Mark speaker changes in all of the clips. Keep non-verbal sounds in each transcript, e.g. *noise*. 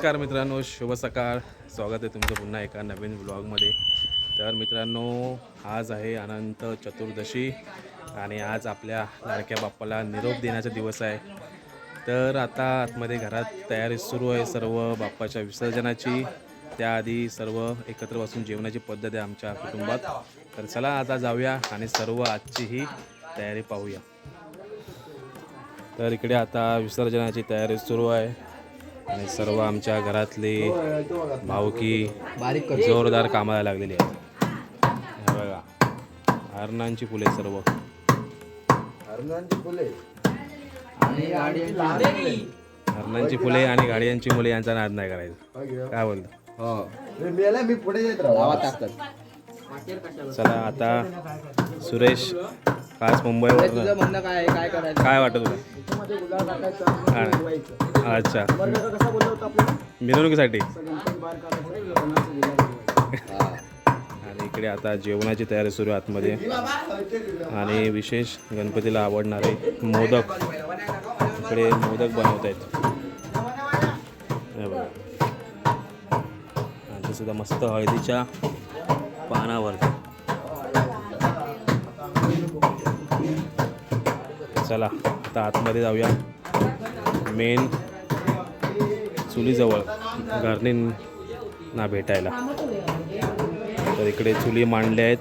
Speaker 1: नमस्कार मित्रांनो शुभ सकाळ. स्वागत आहे तुमचं पुन्हा एका नवीन ब्लॉगमध्ये तर मित्रांनो आज आहे अनंत चतुर्दशी आणि आज आपल्या लाडक्या बाप्पाला निरोप देण्याचा दिवस आहे. तर आता आतमध्ये घरात तयारी सुरू आहे सर्व बाप्पाच्या विसर्जनाची. त्याआधी सर्व एकत्र बसून जेवणाची पद्धत आहे आमच्या कुटुंबात. तर चला आता जाऊया आणि सर्व आजची ही तयारी पाहूया. तर इकडे आता विसर्जनाची तयारी सुरू आहे. आणि सर्व आमच्या घरातली भावकी
Speaker 2: बारीक
Speaker 1: जोरदार कामाला लागलेली आहे बघा हरणांची फुले सर्व.
Speaker 2: हरणांची फुले. आणि गाडी
Speaker 1: हरणांची फुले आणि गाड्यांची मुले यांचा नाद नाही करायचा. काय बोलतो?
Speaker 2: हो. मेला मी पुढे येत राहू.
Speaker 1: चला आता सुरेश खास मुंबईवर
Speaker 2: म्हणणं काय काय करायचं?
Speaker 1: काय वाटत तुला. अच्छा. मिरवणुकीसाठी. आणि इकडे आता जेवणाची तयारी सुरू आहे आतमध्ये. आणि विशेष गणपतीला आवडणारे मोदक. इकडे मोदक बनवत आहेत. सुद्धा मस्त हळदीच्या पानावरती. चला आता आतमध्ये जाऊया. मेन चुलीजवळ घरणींना भेटायला. तर इकडे चुली मांडल्या आहेत.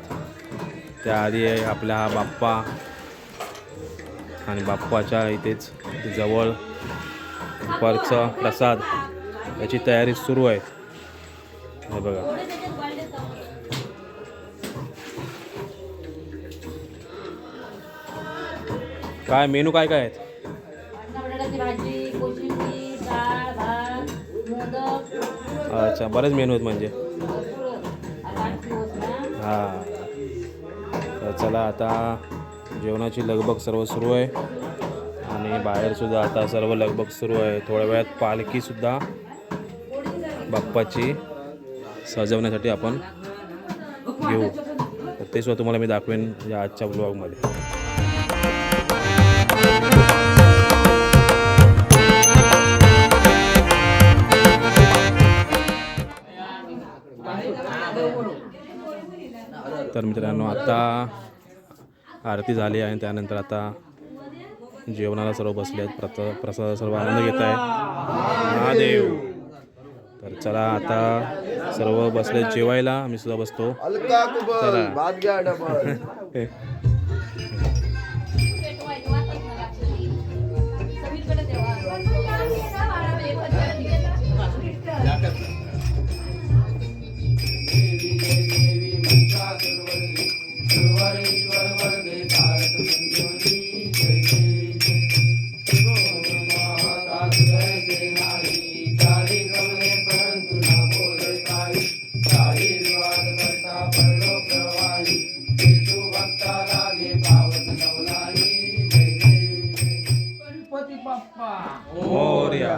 Speaker 1: त्याआधी आहे आपला हा बाप्पा आणि बाप्पाच्या इथेच जवळ दुपारचा प्रसाद. याची तयारी सुरू आहे. हे बघा. काय मेनू काय काय आहेत?
Speaker 3: बटाट्याची भाजी कोशिंबीर डाळ भात मोदक
Speaker 1: अच्छा बरेच मेनू आहेत म्हणजे.
Speaker 3: भरपूर. आता आठ दिवस ना.
Speaker 1: हां. तर चला आता जेवणाची लगबग सर्व सुरू आहे. आणि बाहेरसुद्धा आता सर्व लगबग सुरू आहे. थोड्या वेळात पालखीसुद्धा बाप्पाची सजवण्यासाठी आपण घेऊ. तर ते सुद्धा तुम्हाला मी दाखवेन या आजच्या ब्लॉगमध्ये तर मित्रांनो आता आरती झाली आहे आणि त्यानंतर आता जेवणाला सर्व बसले आहेत. प्रत प्रसाद सर्व आनंद घेत आहे. महादेव. तर चला आता सर्व बसले जेवायला आम्ही सुद्धा बसतो. *laughs*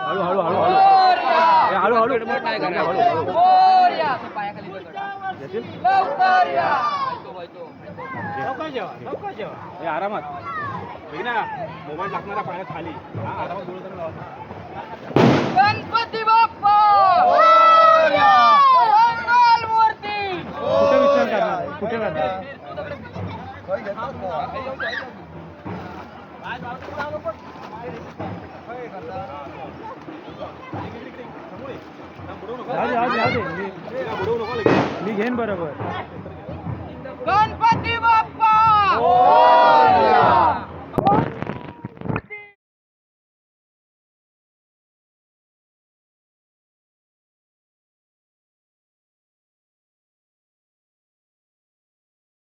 Speaker 4: हळू हळू हळू हळू हळू हळू हळू आरामात मोबाईल टाकणारा पाण्यात खाली आरामात
Speaker 3: गणपती बाप्पा
Speaker 4: मी घेईन बरोबर.
Speaker 3: गणपती बाप्पा! हो!